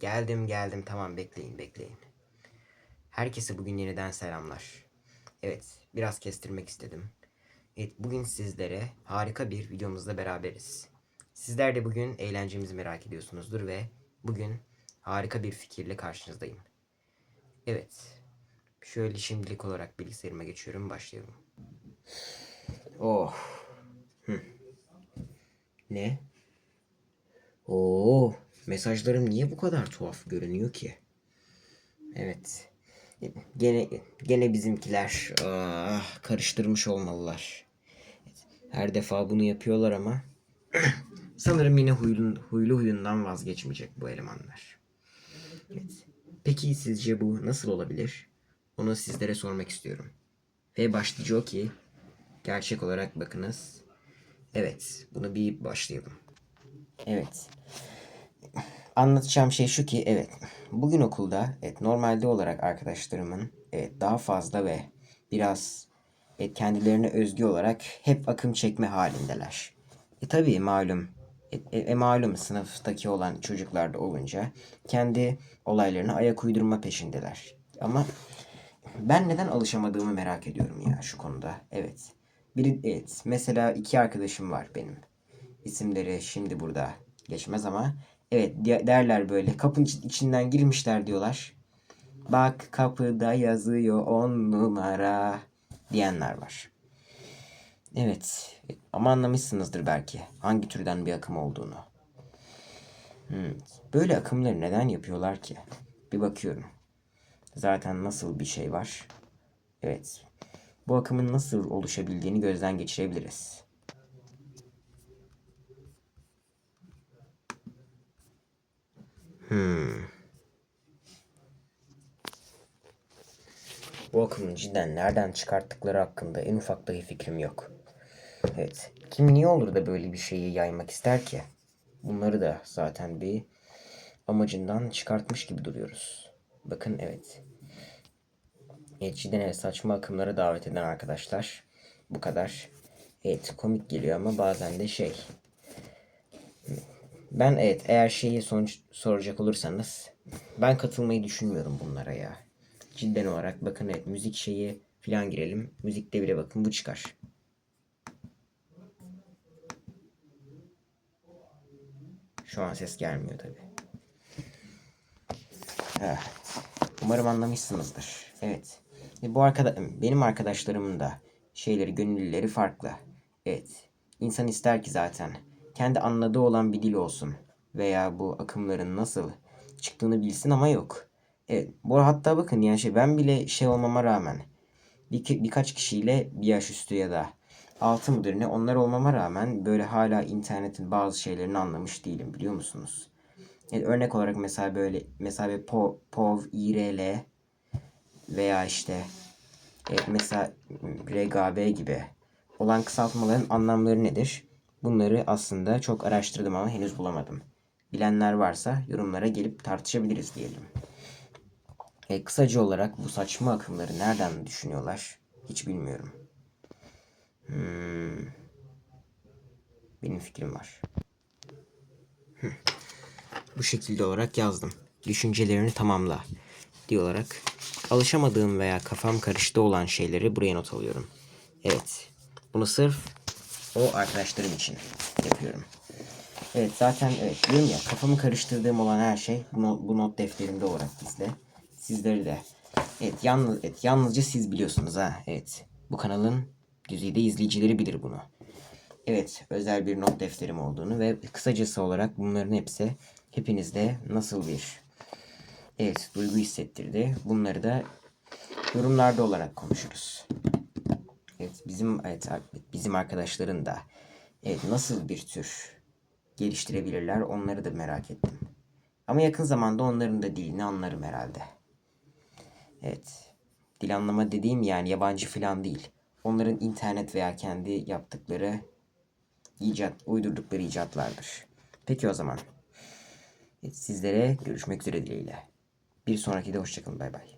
Geldim geldim tamam bekleyin bekleyin. Herkese bugün yeniden selamlar. Evet biraz kestirmek istedim. Evet bugün sizlere harika bir videomuzla beraberiz. Sizler de bugün eğlencemizi merak ediyorsunuzdur ve bugün harika bir fikirle karşınızdayım. Evet. Şöyle şimdilik olarak bilgisayarıma geçiyorum başlayalım. Oh. Hı. Ne? Oo, mesajlarım niye bu kadar tuhaf görünüyor ki? Evet. Gene gene bizimkiler ah, karıştırmış olmalılar. Her defa bunu yapıyorlar ama sanırım yine huylu, huylu huyundan vazgeçmeyecek bu elemanlar. Evet. Peki sizce bu nasıl olabilir? Onu sizlere sormak istiyorum. Ve başlıca o ki gerçek olarak bakınız. Evet, bunu bir başlayalım. Evet. Anlatacağım şey şu ki evet bugün okulda evet normalde olarak arkadaşlarımın evet daha fazla ve biraz evet, kendilerine özgü olarak hep akım çekme halindeler. E tabii malum e, e, e, malum sınıftaki olan çocuklar da olunca kendi olaylarına ayak uydurma peşindeler. Ama ben neden alışamadığımı merak ediyorum ya şu konuda. Evet. Biri evet mesela iki arkadaşım var benim. İsimleri şimdi burada geçmez ama evet de- derler böyle kapının iç- içinden girmişler diyorlar. Bak kapıda yazıyor on numara diyenler var. Evet ama anlamışsınızdır belki hangi türden bir akım olduğunu. Hmm, Böyle akımları neden yapıyorlar ki? Bir bakıyorum. Zaten nasıl bir şey var? Evet. Bu akımın nasıl oluşabildiğini gözden geçirebiliriz. Hmm. Bu akımın cidden nereden çıkarttıkları hakkında en ufak dahi fikrim yok. Evet. Kim niye olur da böyle bir şeyi yaymak ister ki? Bunları da zaten bir amacından çıkartmış gibi duruyoruz. Bakın evet. Evet cidden evet, saçma akımlara davet eden arkadaşlar. Bu kadar. Evet komik geliyor ama bazen de şey. Ben evet eğer şeyi sonuç soracak olursanız ben katılmayı düşünmüyorum bunlara ya. Cidden olarak bakın evet müzik şeyi falan girelim. Müzikte bile bakın bu çıkar. Şu an ses gelmiyor tabi. Umarım anlamışsınızdır. Evet. E, bu arkada benim arkadaşlarımın da şeyleri, gönüllüleri farklı. Evet. İnsan ister ki zaten kendi anladığı olan bir dil olsun veya bu akımların nasıl çıktığını bilsin ama yok. Evet. Bu hatta bakın yani şey ben bile şey olmama rağmen bir, birkaç kişiyle bir yaş üstü ya da altı mıdır ne onlar olmama rağmen böyle hala internetin bazı şeylerini anlamış değilim biliyor musunuz? Yani örnek olarak mesela böyle mesela bir po, POV, IRL veya işte e, mesela RGB gibi olan kısaltmaların anlamları nedir? Bunları aslında çok araştırdım ama henüz bulamadım. Bilenler varsa yorumlara gelip tartışabiliriz diyelim. E, kısaca olarak bu saçma akımları nereden düşünüyorlar hiç bilmiyorum. Hmm. Benim fikrim var. Bu şekilde olarak yazdım. Düşüncelerini tamamla diye olarak alışamadığım veya kafam karıştı olan şeyleri buraya not alıyorum. Evet. Bunu sırf o arkadaşlarım için yapıyorum. Evet zaten evet diyorum ya kafamı karıştırdığım olan her şey bu not, bu not defterimde olarak gizli. Sizleri de. Evet, yalnız, evet yalnızca siz biliyorsunuz ha. Evet. Bu kanalın düzeyde izleyicileri bilir bunu. Evet, özel bir not defterim olduğunu ve kısacası olarak bunların hepsi hepinizde nasıl bir evet duygu hissettirdi. Bunları da yorumlarda olarak konuşuruz. Evet, bizim evet, bizim arkadaşların da evet nasıl bir tür geliştirebilirler onları da merak ettim. Ama yakın zamanda onların da dilini anlarım herhalde. Evet. Dil anlama dediğim yani yabancı falan değil. Onların internet veya kendi yaptıkları icat, uydurdukları icatlardır. Peki o zaman. Evet, sizlere görüşmek üzere dileğiyle. Bir sonraki de hoşçakalın. Bay bay.